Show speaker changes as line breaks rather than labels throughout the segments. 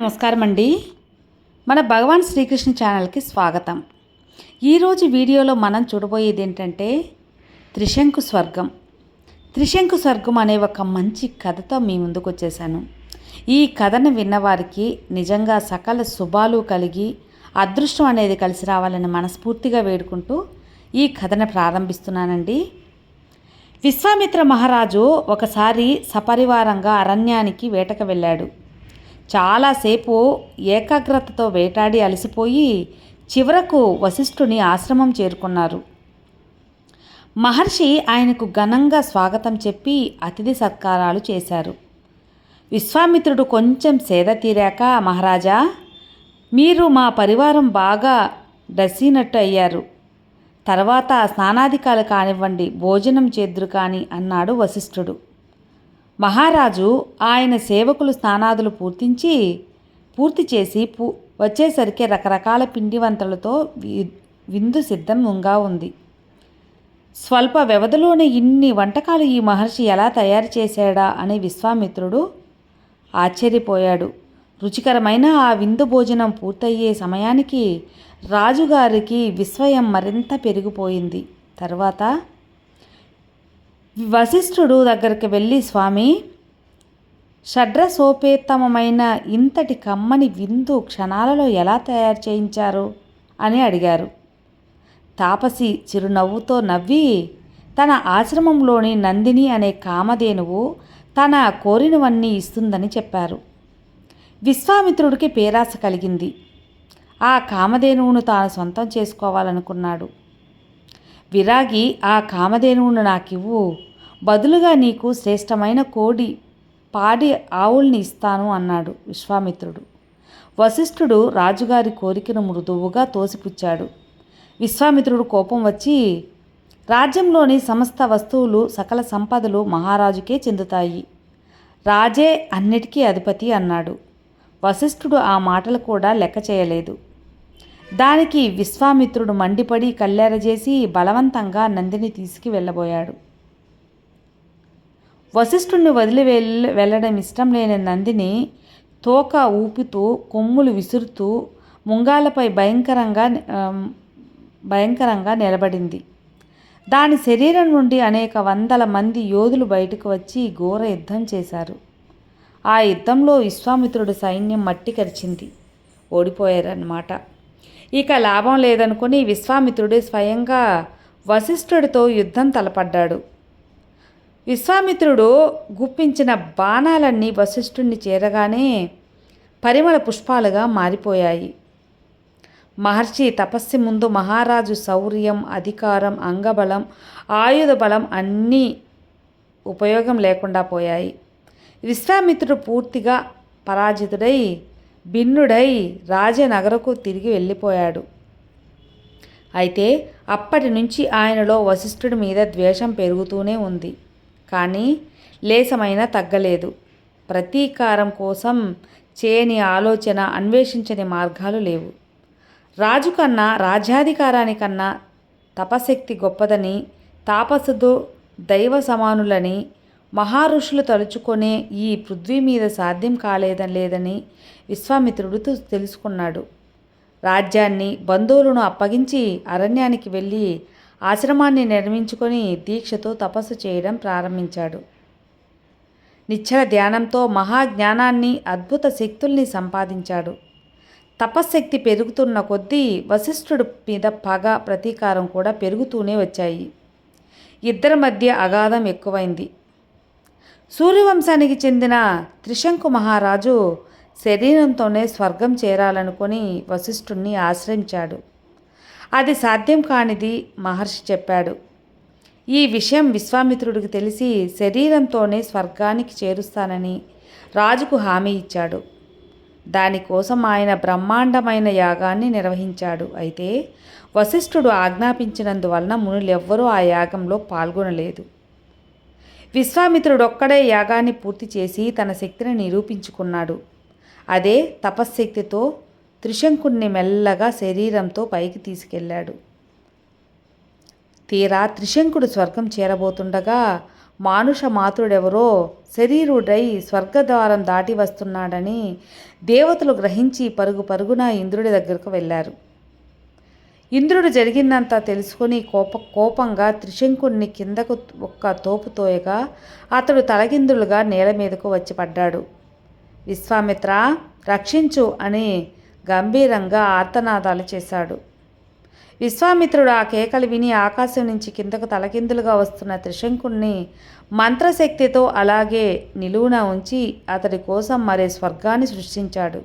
నమస్కారం అండి మన భగవాన్ శ్రీకృష్ణ ఛానల్కి స్వాగతం. ఈరోజు వీడియోలో మనం చూడబోయేది ఏంటంటే త్రిశంకు స్వర్గం. త్రిశంకు స్వర్గం అనే ఒక మంచి కథతో మీ ముందుకు వచ్చేసాను. ఈ కథను విన్నవారికి నిజంగా సకల శుభాలు కలిగి అదృష్టం అనేది కలిసి రావాలని మనస్ఫూర్తిగా వేడుకుంటూ ఈ కథను ప్రారంభిస్తున్నానండి. విశ్వామిత్ర మహారాజు ఒకసారి సపరివారంగా అరణ్యానికి వేటకు వెళ్ళాడు. చాలాసేపు ఏకాగ్రతతో వేటాడి అలసిపోయి చివరకు వశిష్ఠుని ఆశ్రమం చేరుకున్నారు. మహర్షి ఆయనకు ఘనంగా స్వాగతం చెప్పి అతిథి సత్కారాలు చేశారు. విశ్వామిత్రుడు కొంచెం సేద తీరాక మహారాజా మీరు మా పరివారం బాగా డసినట్టు అయ్యారు. తర్వాత స్నానాధికాలు కానివ్వండి భోజనం చేద్దురు కానీ అన్నాడు వశిష్ఠుడు. మహారాజు ఆయన సేవకులు స్నానాదులు పూర్తించి పూర్తి చేసి పూ వచ్చేసరికి రకరకాల పిండి వంటలతో విందు సిద్ధంగా ఉంది. స్వల్ప వ్యవధిలోనే ఇన్ని వంటకాలు ఈ మహర్షి ఎలా తయారు చేశాడా అని విశ్వామిత్రుడు ఆశ్చర్యపోయాడు. రుచికరమైన ఆ విందు భోజనం పూర్తయ్యే సమయానికి రాజుగారికి విస్మయం మరింత పెరిగిపోయింది. తర్వాత వశిష్ఠుడు దగ్గరికి వెళ్ళి స్వామి షడ్రసోపేత్తమైన ఇంతటి కమ్మని విందు క్షణాలలో ఎలా తయారు చేయించారు? అని అడిగారు. తాపసి చిరునవ్వుతో నవ్వి తన ఆశ్రమంలోని నందిని అనే కామధేనువు తన కోరినవన్నీ ఇస్తుందని చెప్పారు. విశ్వామిత్రుడికి పేరాస కలిగింది. ఆ కామధేనువును తాను సొంతం చేసుకోవాలనుకున్నాడు. విరాగి ఆ కామధేనువును నాకివ్వు. బదులుగా నీకు శ్రేష్టమైన కోడి పాడి ఆవుల్ని ఇస్తాను అన్నాడు విశ్వామిత్రుడు. వశిష్ఠుడు రాజుగారి కోరికను మృదువుగా తోసిపుచ్చాడు. విశ్వామిత్రుడు కోపం వచ్చి రాజ్యంలోని సమస్త వస్తువులు సకల సంపదలు మహారాజుకే చెందుతాయి. రాజే అన్నిటికీ అధిపతి అన్నాడు. వశిష్ఠుడు ఆ మాటలు కూడా లెక్క చేయలేదు. దానికి విశ్వామిత్రుడు మండిపడి కల్లెరజేసి బలవంతంగా నందిని తీసుకు వెళ్ళబోయాడు. వశిష్ఠుణ్ణి వదిలి వెళ్ళ వెళ్ళడం ఇష్టం లేని నందిని తోక ఊపుతూ కొమ్ములు విసురుతూ ముంగాలపై భయంకరంగా భయంకరంగా నిలబడింది. దాని శరీరం నుండి అనేక వందల మంది యోధులు బయటకు వచ్చి ఘోర యుద్ధం చేశారు. ఆ యుద్ధంలో విశ్వామిత్రుడు సైన్యం మట్టి కరిచింది. ఓడిపోయారన్నమాట. ఇక లాభం లేదనుకుని విశ్వామిత్రుడు స్వయంగా వశిష్ఠుడితో యుద్ధం తలపడ్డాడు. విశ్వామిత్రుడు గుప్పించిన బాణాలన్నీ వశిష్ఠుణ్ణి చేరగానే పరిమళ పుష్పాలుగా మారిపోయాయి. మహర్షి తపస్సు ముందు మహారాజు శౌర్యం అధికారం అంగబలం ఆయుధ బలం అన్నీ ఉపయోగం లేకుండా పోయాయి. విశ్వామిత్రుడు పూర్తిగా పరాజితుడై భిన్నుడై రాజనగరకు తిరిగి వెళ్ళిపోయాడు. అయితే అప్పటి నుంచి ఆయనలో వశిష్ఠుడి మీద ద్వేషం పెరుగుతూనే ఉంది. కానీ లేసమైనా తగ్గలేదు. ప్రతీకారం కోసం చేయని ఆలోచన అన్వేషించని మార్గాలు లేవు. రాజు కన్నా రాజ్యాధికారానికన్నా తపశక్తి గొప్పదని తాపసుడు దైవ సమానులని మహారుషులు తలుచుకునే ఈ పృథ్వీ మీద సాధ్యం కాలేదని లేదని విశ్వామిత్రుడు తెలుసుకున్నాడు. రాజ్యాన్ని బంధువులను అప్పగించి అరణ్యానికి వెళ్ళి ఆశ్రమాన్ని నిర్మించుకొని దీక్షతో తపస్సు చేయడం ప్రారంభించాడు. నిశ్చల ధ్యానంతో మహాజ్ఞానాన్ని అద్భుత శక్తుల్ని సంపాదించాడు. తపశ్శక్తి పెరుగుతున్న కొద్దీ వశిష్ఠుడు మీద పగ ప్రతీకారం కూడా పెరుగుతూనే వచ్చాయి. ఇద్దరి మధ్య అగాధం ఎక్కువైంది. సూర్యవంశానికి చెందిన త్రిశంకు మహారాజు శరీరంతోనే స్వర్గం చేరాలనుకుని వశిష్ఠుణ్ణి ఆశ్రయించాడు. అది సాధ్యం కానిది మహర్షి చెప్పాడు. ఈ విషయం విశ్వామిత్రుడికి తెలిసి శరీరంతోనే స్వర్గానికి చేరుస్తానని రాజుకు హామీ ఇచ్చాడు. దానికోసం ఆయన బ్రహ్మాండమైన యాగాన్ని నిర్వహించాడు. అయితే వశిష్ఠుడు ఆజ్ఞాపించినందువలన మునులెవ్వరూ ఆ యాగంలో పాల్గొనలేదు. విశ్వామిత్రుడొక్కడే యాగాన్ని పూర్తి చేసి తన శక్తిని నిరూపించుకున్నాడు. అదే తపశ్శక్తితో త్రిశంకుణ్ణి మెల్లగా శరీరంతో పైకి తీసుకెళ్ళాడు తీరా త్రిశంకుడు స్వర్గం చేరబోతుండగా మానుష మాతృడెవరో శరీరుడై స్వర్గద్వారం దాటి వస్తున్నాడని దేవతలు గ్రహించి పరుగు పరుగున ఇంద్రుడి దగ్గరకు వెళ్ళారు. ఇంద్రుడు జరిగిందంతా తెలుసుకుని కోప కోపంగా త్రిశంకుణ్ణి కిందకు ఒక్క తోపు తోయగా అతడు తలగిందులుగా నేల మీదకు వచ్చి పడ్డాడు. విశ్వామిత్ర రక్షించు అని గంభీరంగా ఆర్తనాదాలు చేశాడు. విశ్వామిత్రుడు ఆ కేకలు విని ఆకాశం నుంచి కిందకు తలకిందులుగా వస్తున్న త్రిశంకుణ్ణి మంత్రశక్తితో అలాగే నిలువున ఉంచి అతడి కోసం మరే స్వర్గాన్ని సృష్టించాడు.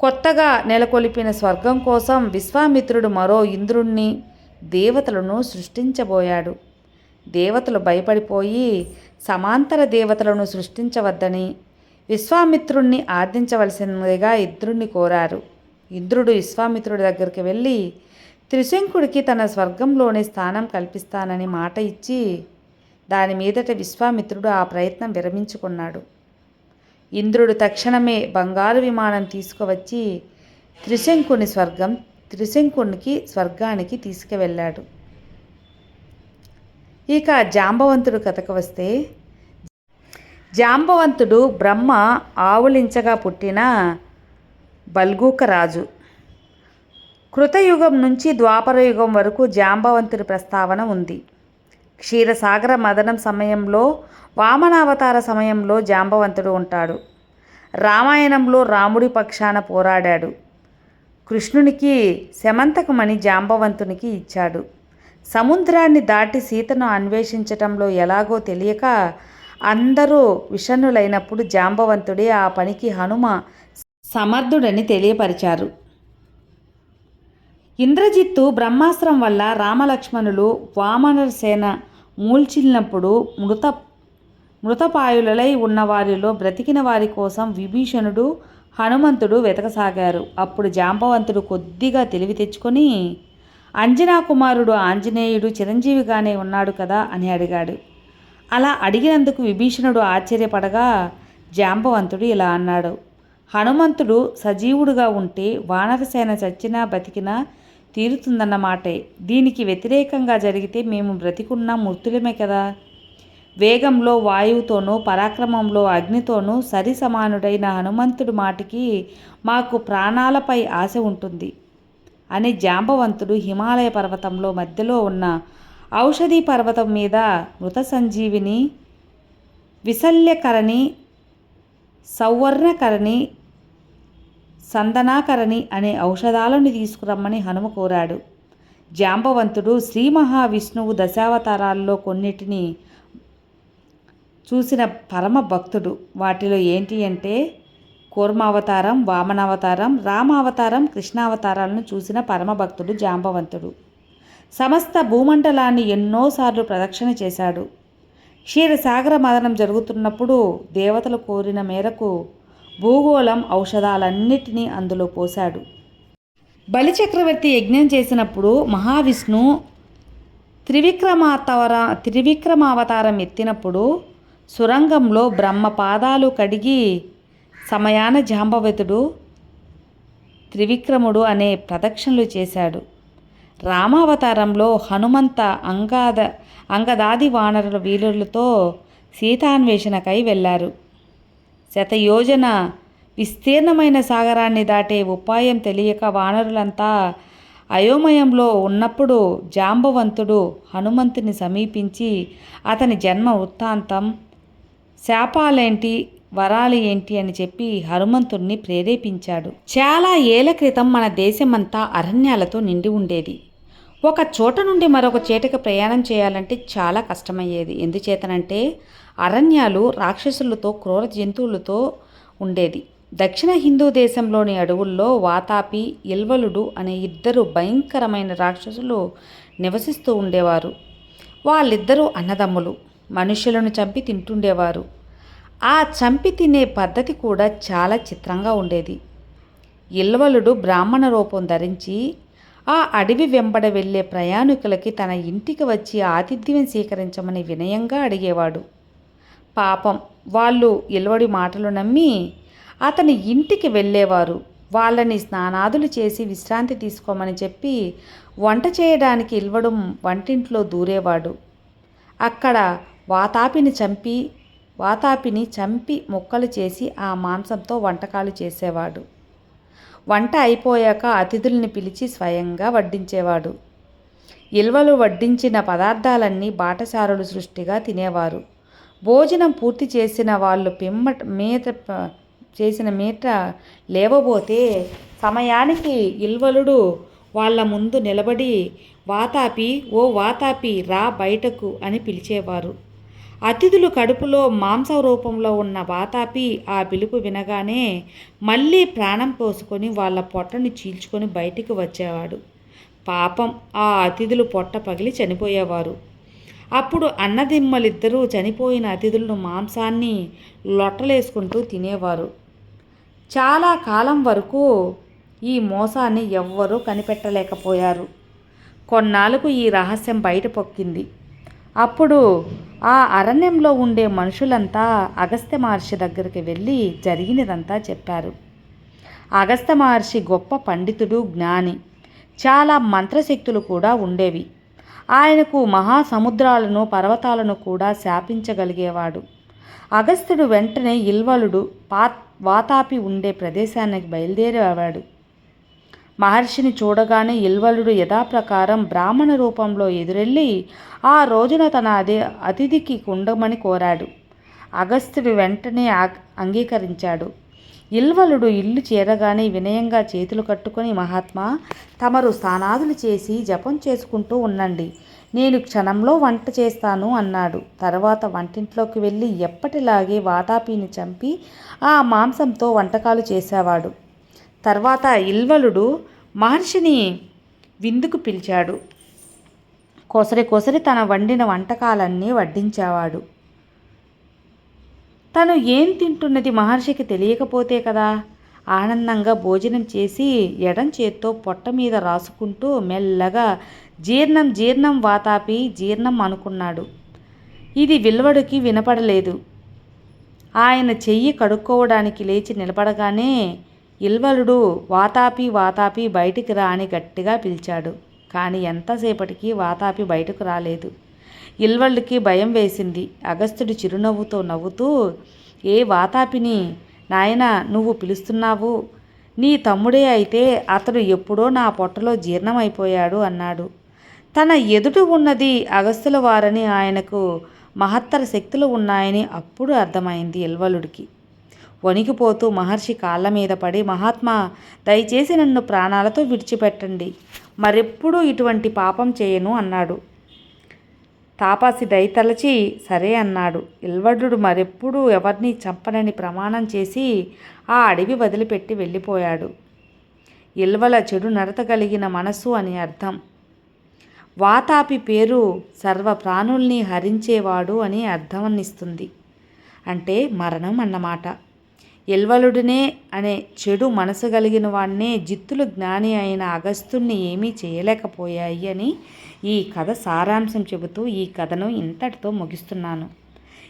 కొత్తగా నెలకొల్పిన స్వర్గం కోసం విశ్వామిత్రుడు మరో ఇంద్రుణ్ణి దేవతలను సృష్టించబోయాడు. దేవతలు భయపడిపోయి సమాంతర దేవతలను సృష్టించవద్దని విశ్వామిత్రుణ్ణి ఆర్థించవలసిందిగా ఇంద్రుణ్ణి కోరారు. ఇంద్రుడు విశ్వామిత్రుడి దగ్గరికి వెళ్ళి త్రిశంకుడికి తన స్వర్గంలోనే స్థానం కల్పిస్తానని మాట ఇచ్చి దాని మీదట విశ్వామిత్రుడు ఆ ప్రయత్నం విరమించుకున్నాడు. ఇంద్రుడు తక్షణమే బంగారు విమానం తీసుకువచ్చి త్రిశంకుని స్వర్గం త్రిశంకునికి స్వర్గానికి తీసుకువెళ్ళాడు. ఇక జాంబవంతుడు కథకు వస్తే జాంబవంతుడు బ్రహ్మ ఆవులించగా పుట్టిన బల్గూక రాజు. కృతయుగం నుంచి ద్వాపరయుగం వరకు జాంబవంతుడి ప్రస్తావన ఉంది. క్షీరసాగర మదనం సమయంలో వామనావతార సమయంలో జాంబవంతుడు ఉంటాడు. రామాయణంలో రాముడి పక్షాన పోరాడాడు. కృష్ణునికి శమంతకమణి జాంబవంతునికి ఇచ్చాడు. సముద్రాన్ని దాటి సీతను అన్వేషించటంలో ఎలాగో తెలియక అందరూ విషణులైనప్పుడు జాంబవంతుడే ఆ పనికి హనుమ సమర్థుడని తెలియపరిచారు. ఇంద్రజిత్తు బ్రహ్మాస్త్రం వల్ల రామలక్ష్మణులు వామన సేన మూల్చిల్లినప్పుడు మృత మృతపాయులై ఉన్న వారిలో బ్రతికిన వారి కోసం విభీషణుడు హనుమంతుడు వెతకసాగారు. అప్పుడు జాంబవంతుడు కొద్దిగా తెలివి తెచ్చుకొని అంజనా కుమారుడు ఆంజనేయుడు చిరంజీవిగానే ఉన్నాడు కదా అని అడిగాడు. అలా అడిగినందుకు విభీషణుడు ఆశ్చర్యపడగా జాంబవంతుడు ఇలా అన్నాడు. హనుమంతుడు సజీవుడుగా ఉంటే వానరసేన చచ్చినా బతికినా తీరుతుందన్నమాటే దీనికి వ్యతిరేకంగా జరిగితే మేము బ్రతికున్న మృతులమే కదా. వేగంలో వాయువుతోనూ పరాక్రమంలో అగ్నితోనూ సరి సమానుడైన హనుమంతుడి మాటికి మాకు ప్రాణాలపై ఆశ ఉంటుంది అని జాంబవంతుడు హిమాలయ పర్వతంలో మధ్యలో ఉన్న ఔషధి పర్వతం మీద మృత సంజీవిని విశల్యకరణి సౌవర్ణకరణి సందనాకరణి అనే ఔషధాలను తీసుకురమ్మని హనుమ కోరాడు. జాంబవంతుడు శ్రీ మహావిష్ణువు దశావతారాల్లో కొన్నిటిని చూసిన పరమ భక్తుడు. వాటిలో ఏంటి అంటే కూర్మావతారం వామనావతారం రామావతారం కృష్ణావతారాలను చూసిన పరమభక్తుడు జాంబవంతుడు. సమస్త భూమండలాన్ని ఎన్నోసార్లు ప్రదక్షిణ చేశాడు. క్షీరసాగర మదనం జరుగుతున్నప్పుడు దేవతలు కోరిన మేరకు భూగోళం ఔషధాలన్నిటినీ అందులో పోశాడు. బలిచక్రవర్తి యజ్ఞం చేసినప్పుడు మహావిష్ణు త్రివిక్రమాతవర త్రివిక్రమావతారం ఎత్తినప్పుడు సురంగంలో బ్రహ్మ పాదాలు కడిగి సమయాన జాంబవతుడు త్రివిక్రముడు అనే ప్రదక్షిణలు చేశాడు. రామావతారంలో హనుమంత అంగాద అంగదాది వానరుల వీరులతో సీతాన్వేషణకై వెళ్ళారు శతయోజన విస్తీర్ణమైన సాగరాన్ని దాటే ఉపాయం తెలియక వానరులంతా అయోమయంలో ఉన్నప్పుడు జాంబవంతుడు హనుమంతుని సమీపించి అతని జన్మ వృత్తాంతం శాపాలేంటి వరాలు ఏంటి అని చెప్పి హనుమంతుణ్ణి ప్రేరేపించాడు. చాలా ఏళ్ళ క్రితం మన దేశమంతా అరణ్యాలతో నిండి ఉండేది. ఒక చోట నుండి మరొక చోటకి ప్రయాణం చేయాలంటే చాలా కష్టమయ్యేది. ఎందుచేతనంటే అరణ్యాలు రాక్షసులతో క్రూర జంతువులతో ఉండేది. దక్షిణ హిందూ దేశంలోని అడవుల్లో వాతాపి ఇల్వలుడు అనే ఇద్దరు భయంకరమైన రాక్షసులు నివసిస్తూ ఉండేవారు. వాళ్ళిద్దరూ అన్నదమ్ములు మనుషులను చంపి తింటుండేవారు. ఆ చంపి తినే పద్ధతి కూడా చాలా చిత్రంగా ఉండేది. ఇల్వలుడు బ్రాహ్మణ రూపం ధరించి ఆ అడవి వెంబడ వెళ్ళే ప్రయాణికులకి తన ఇంటికి వచ్చి ఆతిథ్యం స్వీకరించమని వినయంగా అడిగేవాడు. పాపం వాళ్ళు ఇలవడి మాటలు నమ్మి అతని ఇంటికి వెళ్ళేవారు. వాళ్ళని స్నానాదులు చేసి విశ్రాంతి తీసుకోమని చెప్పి వంట చేయడానికి ఇల్వడం వంటింట్లో దూరేవాడు. అక్కడ వాతాపిని చంపి వాతాపిని చంపి ముక్కలు చేసి ఆ మాంసంతో వంటకాలు చేసేవాడు. వంట అయిపోయాక అతిథుల్ని పిలిచి స్వయంగా వడ్డించేవాడు. ఇల్వలు వడ్డించిన పదార్థాలన్నీ బాటసారులు సృష్టిగా తినేవారు. భోజనం పూర్తి చేసిన వాళ్ళు పిమ్మట మీద చేసిన మీట లేవబోతే సమయానికి ఇల్వలుడు వాళ్ళ ముందు నిలబడి వాతాపి ఓ వాతాపి రా బయటకు అని పిలిచేవారు. అతిథులు కడుపులో మాంస రూపంలో ఉన్న వాతాపి ఆ పిలుపు వినగానే మళ్ళీ ప్రాణం పోసుకొని వాళ్ళ పొట్టని చీల్చుకొని బయటికి వచ్చేవాడు. పాపం ఆ అతిథులు పొట్ట పగిలి చనిపోయేవారు. అప్పుడు అన్నదిమ్మలిద్దరూ చనిపోయిన అతిథులను మాంసాన్ని లొట్టలేసుకుంటూ తినేవారు. చాలా కాలం వరకు ఈ మోసాన్ని ఎవ్వరూ కనిపెట్టలేకపోయారు. కొన్నాళ్ళకు ఈ రహస్యం బయట పొక్కింది అప్పుడు ఆ అరణ్యంలో ఉండే మనుషులంతా అగస్త్య మహర్షి దగ్గరికి వెళ్ళి జరిగినదంతా చెప్పారు. అగస్త్య మహర్షి గొప్ప పండితుడు జ్ఞాని. చాలా మంత్రశక్తులు కూడా ఉండేవి. ఆయనకు మహాసముద్రాలను పర్వతాలను కూడా శాపించగలిగేవాడు. అగస్త్యుడు వెంటనే ఇల్వలుడు పా వాతాపి ఉండే ప్రదేశానికి బయలుదేరేవాడు. మహర్షిని చూడగానే ఇల్వలుడు యథాప్రకారం బ్రాహ్మణ రూపంలో ఎదురెళ్ళి ఆ రోజున తన అదే అతిథికి కుండమని కోరాడు. అగస్త్యుడు వెంటనే అంగీకరించాడు. ఇల్వలుడు ఇల్లు చేరగానే వినయంగా చేతులు కట్టుకొని మహాత్మా తమరు స్థానాదులు చేసి జపం చేసుకుంటూ ఉండండి. నేను క్షణంలో వంట చేస్తాను అన్నాడు. తర్వాత వంటింట్లోకి వెళ్ళి ఎప్పటిలాగే వాతాపీని చంపి ఆ మాంసంతో వంటకాలు చేసేవాడు. తర్వాత ఇల్వలుడు మహర్షిని విందుకు పిలిచాడు. కోసరి కొసరి తన వండిన వంటకాలన్నీ వడ్డించేవాడు. తను ఏం తింటున్నది మహర్షికి తెలియకపోతే కదా? ఆనందంగా భోజనం చేసి ఎడం చేత్తో పొట్ట మీద రాసుకుంటూ మెల్లగా జీర్ణం జీర్ణం వాతాపి జీర్ణం అనుకున్నాడు. ఇది విల్వడికి వినపడలేదు. ఆయన చెయ్యి కడుక్కోవడానికి లేచి నిలబడగానే ఇల్వలుడు వాతాపి వాతాపి బయటికి రా అని గట్టిగా పిలిచాడు. కానీ ఎంతసేపటికి వాతాపి బయటకు రాలేదు. ఇల్వలుడికి భయం వేసింది. అగస్త్యుడు చిరునవ్వుతో నవ్వుతూ ఏ వాతాపిని నాయన నువ్వు పిలుస్తున్నావు? నీ తమ్ముడే అయితే అతడు ఎప్పుడో నా పొట్టలో జీర్ణమైపోయాడు అన్నాడు. తన ఎదుట ఉన్నది అగస్తుల వారని ఆయనకు మహత్తర శక్తులు ఉన్నాయని అప్పుడు అర్థమైంది ఇల్వలుడికి. వణికిపోతూ మహర్షి కాళ్ళ మీద పడి మహాత్మా దయచేసి నన్ను ప్రాణాలతో విడిచిపెట్టండి. మరెప్పుడూ ఇటువంటి పాపం చేయను అన్నాడు. తాపాసి దయతలచి సరే అన్నాడు. ఇల్వడు మరెప్పుడూ ఎవరిని చంపనని ప్రమాణం చేసి ఆ అడవి వదిలిపెట్టి వెళ్ళిపోయాడు. ఇల్వల చెడు నడత కలిగిన మనస్సు అని అర్థం. వాతాపి పేరు సర్వ ప్రాణుల్ని హరించేవాడు అని అర్థమనిస్తుంది అంటే మరణం అన్నమాట. ఎల్వలుడినే అనే చెడు మనసు కలిగిన వాడినే జిత్తులు జ్ఞాని అయిన అగస్తుణ్ణి ఏమీ చేయలేకపోయాయి అని ఈ కథ సారాంశం చెబుతూ ఈ కథను ఇంతటితో ముగిస్తున్నాను.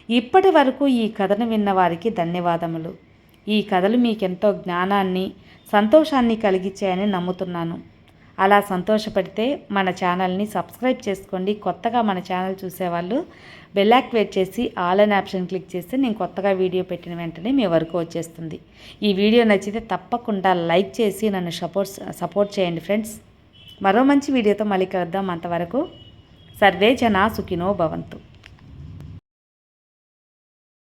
ఇప్పటి వరకు ఈ కథను విన్న వారికి ధన్యవాదములు. ఈ కథలు మీకెంతో జ్ఞానాన్ని సంతోషాన్ని కలిగించాయని నమ్ముతున్నాను. అలా సంతోషపడితే మన ఛానల్ని సబ్స్క్రైబ్ చేసుకోండి. కొత్తగా మన ఛానల్ చూసేవాళ్ళు బెల్ యాక్టివేట్ చేసి ఆల్ అన్ ఆప్షన్ క్లిక్ చేస్తే నేను కొత్తగా వీడియో పెట్టిన వెంటనే మీ వరకు వచ్చేస్తుంది. ఈ వీడియో నచ్చితే తప్పకుండా లైక్ చేసి నన్ను సపోర్ట్ సపోర్ట్ చేయండి ఫ్రెండ్స్. మరో మంచి వీడియోతో మళ్ళీ కలుద్దాం అంతవరకు. సర్వే జనా సుఖినో భవంతు.